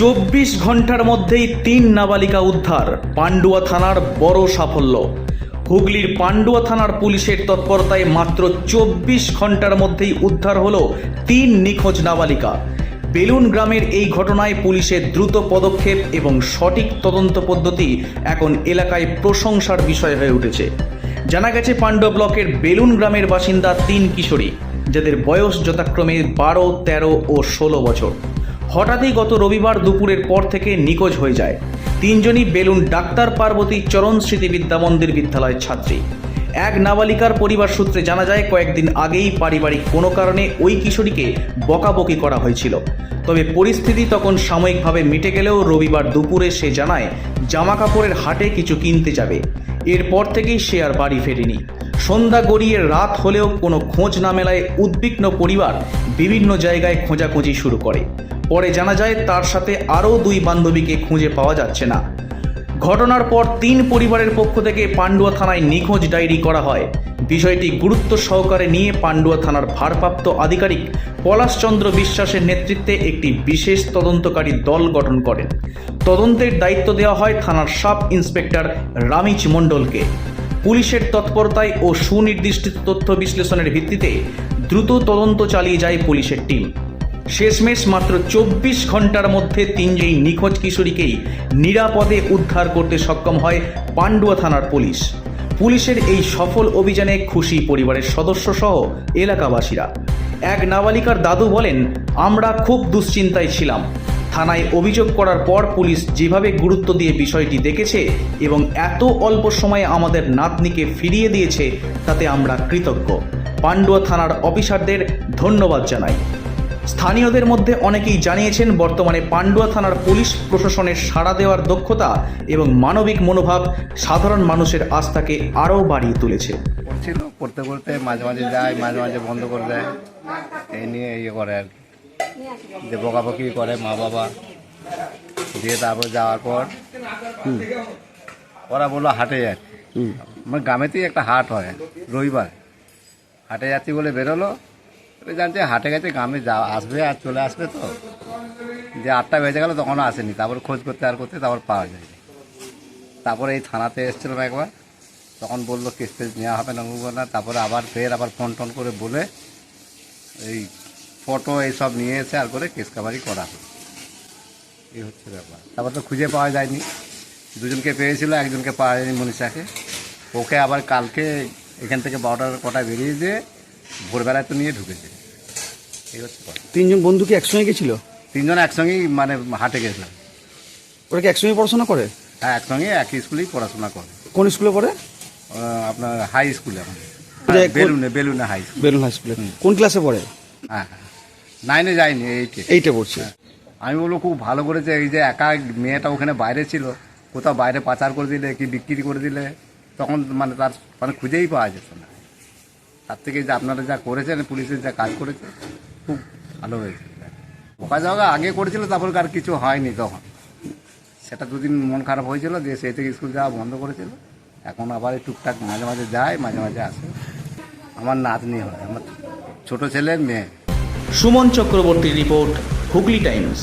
চব্বিশ ঘণ্টার মধ্যেই তিন নাবালিকা উদ্ধার পান্ডুয়া থানার বড় সাফল্য। হুগলির পান্ডুয়া থানার পুলিশের তৎপরতায় মাত্র চব্বিশ ঘণ্টার মধ্যেই উদ্ধার হলো তিন নিখোঁজ নাবালিকা। বেলুন গ্রামের এই ঘটনায় পুলিশের দ্রুত পদক্ষেপ এবং সঠিক তদন্ত পদ্ধতি এখন এলাকায় প্রশংসার বিষয় হয়ে উঠেছে। জানা গেছে পান্ডুয়া ব্লকের বেলুন গ্রামের বাসিন্দা তিন কিশোরী, যাদের বয়স যথাক্রমে বারো, তেরো ও ষোলো বছর। হঠাৎই গত রবিবার দুপুরের পর থেকে নিখোঁজ হয়ে যায়। তিনজনই বেলুন ডাক্তার পার্বতী চরণ স্মৃতি বিদ্যা মন্দির বিদ্যালয়ের ছাত্রী। এক নাবালিকার পরিবার সূত্রে জানা যায়, কয়েকদিন আগেই পারিবারিক কোনো কারণে ওই কিশোরীকে বকাবকি করা হয়েছিল। তবে পরিস্থিতি তখন সাময়িকভাবে মিটে গেলেও রবিবার দুপুরে সে জানায় জামা কাপড়ের হাটে কিছু কিনতে যাবে। এরপর থেকেই সে আর বাড়ি ফেরেনি। সন্ধ্যা গড়িয়ে রাত হলেও কোনো খোঁজ না মেলায় উদ্বিগ্ন পরিবার বিভিন্ন জায়গায় খোঁজাখুঁজি শুরু করে। পরে জানা যায় তার সাথে আরও দুই বান্ধবীকে খুঁজে পাওয়া যাচ্ছে না। ঘটনার পর তিন পরিবারের পক্ষ থেকে পান্ডুয়া থানায় নিখোঁজ ডায়েরি করা হয়। বিষয়টি গুরুত্ব সহকারে নিয়ে পান্ডুয়া থানার ভারপ্রাপ্ত আধিকারিক পলাশচন্দ্র বিশ্বাসের নেতৃত্বে একটি বিশেষ তদন্তকারী দল গঠন করেন। তদন্তের দায়িত্ব দেওয়া হয় থানার সাব ইন্সপেক্টর রামিজ মণ্ডলকে। পুলিশের তৎপরতায় ও সুনির্দিষ্ট তথ্য বিশ্লেষণের ভিত্তিতে দ্রুত তদন্ত চালিয়ে যায় পুলিশের টিম। শেষমেশ মাত্র চব্বিশ ঘণ্টার মধ্যে তিনজনই নিখোঁজ কিশোরীকেই নিরাপদে উদ্ধার করতে সক্ষম হয় পান্ডুয়া থানার পুলিশ। পুলিশের এই সফল অভিযানে খুশি পরিবারের সদস্য সহ এলাকাবাসীরা। এক নাবালিকার দাদু বলেন, আমরা খুব দুশ্চিন্তায় ছিলাম। থানায় অভিযোগ করার পর পুলিশ যেভাবে গুরুত্ব দিয়ে বিষয়টি দেখেছে এবং এত অল্প সময়ে আমাদের নাতনিকে ফিরিয়ে দিয়েছে, তাতে আমরা কৃতজ্ঞ। পান্ডুয়া থানার অফিসারদের ধন্যবাদ জানাই। স্থানীয়দের মধ্যে অনেকেই জানিয়েছেন বর্তমানে পান্ডুয়া থানার পুলিশ প্রশাসনের সাড়া দেওয়ার দক্ষতা এবং মানবিক মনোভাব সাধারণ মানুষের আস্থাকে আরও বাড়িয়ে তুলেছে। করছিল করতে করতে মাঝে মাঝে যায় মাঝে মাঝে বন্ধ করে দেয়। এই নিয়ে ইয়ে করে আর কি। যে বকাবকি করে মা বাবা। দিয়ে তারপর যাওয়ার পর ওরা বলল হাটে যাচ্ছি। আমার গ্রামেতেই একটা হাট হয় রবিবার। হাটে যাচ্ছি বলে বেরোলো জানছে হাটে গেছে, গ্রামে যা আসবে আর চলে আসবে তো। যে আটটা বেজে গেল তখনও আসেনি, তারপর খোঁজ করতে আর করতে তারপর পাওয়া যায়নি। তারপরে এই থানাতে এসেছিলাম একবার, তখন বলল কেস টেস নেওয়া হবে না না। তারপরে আবার ফের আবার ফোন টোন করে বলে, এই ফটো এইসব নিয়ে এসে আর করে কেস কাভারি করা হবে এই হচ্ছে ব্যাপার। তারপর তো খুঁজে পাওয়া যায়নি। দুজনকে পেয়েছিল, একজনকে পাওয়া যায়নি মনীষাকে। ওকে আবার কালকে এখান থেকে বারোটার কটায় বেরিয়ে দিয়ে ভোরবেলায় তো নিয়ে ঢুকেছে। এই হচ্ছে কথা। তিনজন বন্ধু কি একসঙ্গে গেছিল? তিনজন একসঙ্গেই মানে হাটে গেছিলাম। ওরা কি একসঙ্গে পড়াশোনা করে? হ্যাঁ একসঙ্গে একই স্কুলেই পড়াশোনা করে। কোন স্কুলে পড়ে? আহ, আপনার হাই স্কুলে এখন যে কোন- বেলুনে বেলুনে হাই স্কুল। বেলুন হাই স্কুলে। কোন ক্লাসে পড়ে? হ্যাঁ হ্যাঁ। নাইনে যায়নি এইটে এইটা পড়ছে। আমি বলব খুব ভালো করেছে এই যে একা মেয়েটা ওখানে বাইরে ছিল কোথাও বাইরে পাচার করে দিলে কি বিক্রি করে দিলে তখন মানে তার মানে খুঁজেই পাওয়া যেত না। তার থেকে যে আপনারা যা করেছেন পুলিশের যা কাজ করেছে, খুব ভালো হয়েছে। ওকা যাওয়া আগে করেছিল, তারপর আর কিছু হয়নি তখন। সেটা দুদিন মন খারাপ হয়েছিল যে সেই থেকে স্কুল যাওয়া বন্ধ করেছিল। এখন আবার টুকটাক মাঝে মাঝে যায়, মাঝে মাঝে আসে। আমার নাতনি হয়, আমার ছোট ছেলের মেয়ে। সুমন চক্রবর্তীর রিপোর্ট হুগলি টাইমস।